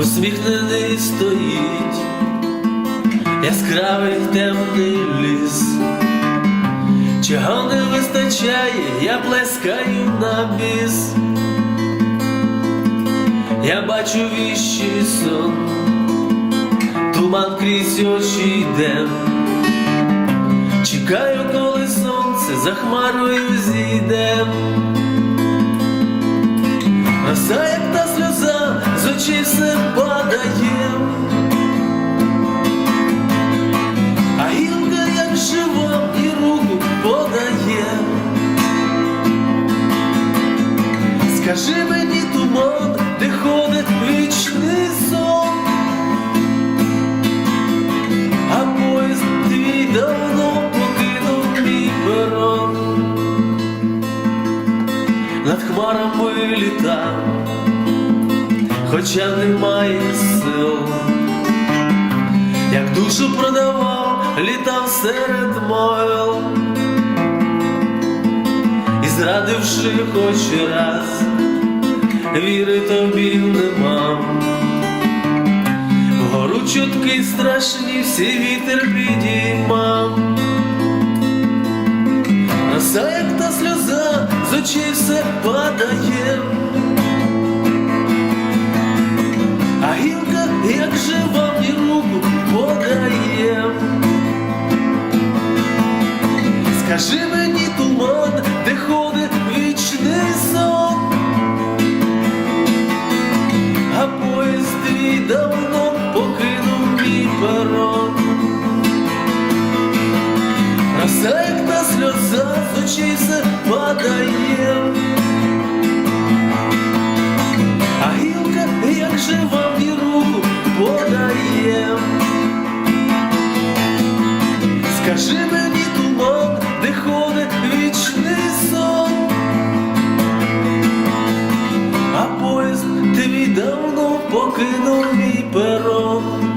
Усміхнений стоїть яскравий темний ліс, чого не вистачає, я плескаю на біс. Я бачу віщий сон, туман крізь очі йде. Чекаю, коли сонце за хмарою зійде. Роса, очей все падає. А гілка, як жива, і руку подає. Скажи мені туман, де ходить вічний сон, а поїзд твій давно покинув мій перон. Над хмарами літа, хоча немає сил, як душу продавав, літав серед могил і зрадивши хоч раз, віри тобі нема. Вгору чутки страшні, всі вітер підіймав. Роса, як та сльоза, з очей все падає. Скажи мені туман, де ходить вічний сон, а поїзд твій давно покинув мій перон. Роса, як та сльоза, з очей все падає. А гілка, як жива, і руку подає. Скажи мені давно покинув мій перон.